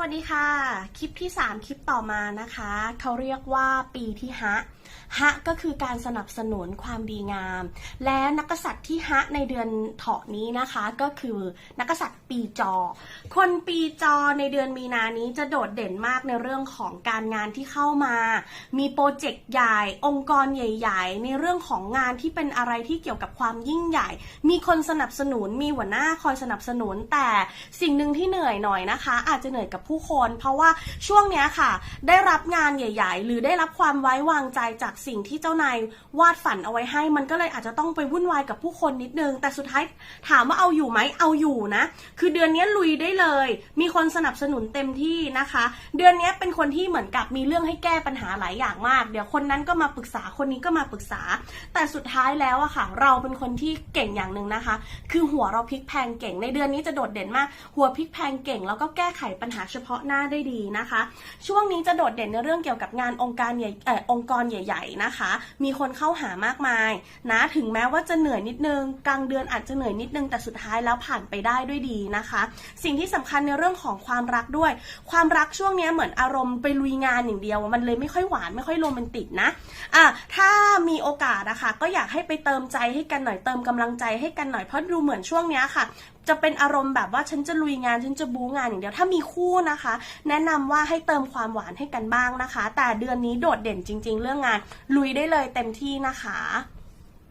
วัสดีค่ะ คลิปที่ 3 คลิปต่อมานะคะ เขาเรียกว่าปีที่ฮะฮะก็คือการสนับสนุนความดีงาม และนักษัตริย์ที่ฮะในเดือนเถาะนี้นะคะก็คือนักกษัตริย์ปีจอ คนปีจอในเดือนมีนานี้จะโดดเด่นมากในเรื่องของการงานที่เข้ามา มีโปรเจกต์ใหญ่ องค์กรใหญ่ ๆ ในเรื่องของงานที่เป็นอะไรที่เกี่ยวกับความยิ่งใหญ่ มีคนสนับสนุนมีหัวหน้าคอยสนับสนุน แต่สิ่งหนึ่งที่เหนื่อยหน่อยนะคะ อาจจะเหนื่อยกับผู้คน เพราะว่าช่วงเนี้ยค่ะ ได้รับงานใหญ่ ๆ หรือได้รับความไว้วางใจจากสิ่งที่เจ้านาย วาดฝันเอาไว้ให้ มันก็เลยอาจจะต้องไปวุ่นวายกับผู้คนนิดนึง แต่สุดท้ายถามว่าเอาอยู่ไหมเอาอยู่นะ คือเดือนนี้ลุยได้เลย มีคนสนับสนุนเต็มที่นะคะ เดือนนี้เป็นคนที่เหมือนกับมีเรื่องให้แก้ปัญหาหลายอย่างมาก เดี๋ยวคนนั้นก็มาปรึกษาคนนี้ก็มาปรึกษา แต่สุดท้ายแล้วอะค่ะ เราเป็นคนที่เก่งอย่างหนึ่งนะคะ คือหัวเราพลิกแพงเก่งในเดือนนี้จะโดดเด่นมาก หัวพลิกแพงเก่งแล้วก็แก้ไขปัญหาเฉพาะหน้าได้ดีนะคะ ช่วงนี้จะโดดเด่นในเรื่องเกี่ยวกับงานองค์การใหญ่เอ่อองค์กรใหญ่ ๆนะคะ มีคนเข้าหามากมายนะถึงแม้ว่าจะเหนื่อยนิดนึง กลางเดือนอาจจะเหนื่อยนิดนึงแต่สุดท้ายแล้วผ่านไปได้ด้วยดีนะคะ สิ่งที่สำคัญในเรื่องของความรักด้วย ความรักช่วงนี้เหมือนอารมณ์ไปลุยงานอย่างเดียว มันเลยไม่ค่อยหวานไม่ค่อยโรแมนติกนะอะถ้ามีโอกาสนะคะก็อยากให้ไปเติมใจให้กันหน่อยเติมกำลังใจให้กันหน่อยเพราะดูเหมือนช่วงนี้ค่ะจะเป็นอารมณ์แบบว่าฉันจะลุยงานฉันจะบู๊งานอย่างเดียว ถ้ามีคู่นะคะ แนะนำว่าให้เติมความหวานให้กันบ้างนะคะ แต่เดือนนี้โดดเด่นจริง ๆ เรื่องงานลุยได้เลยเต็มที่นะคะ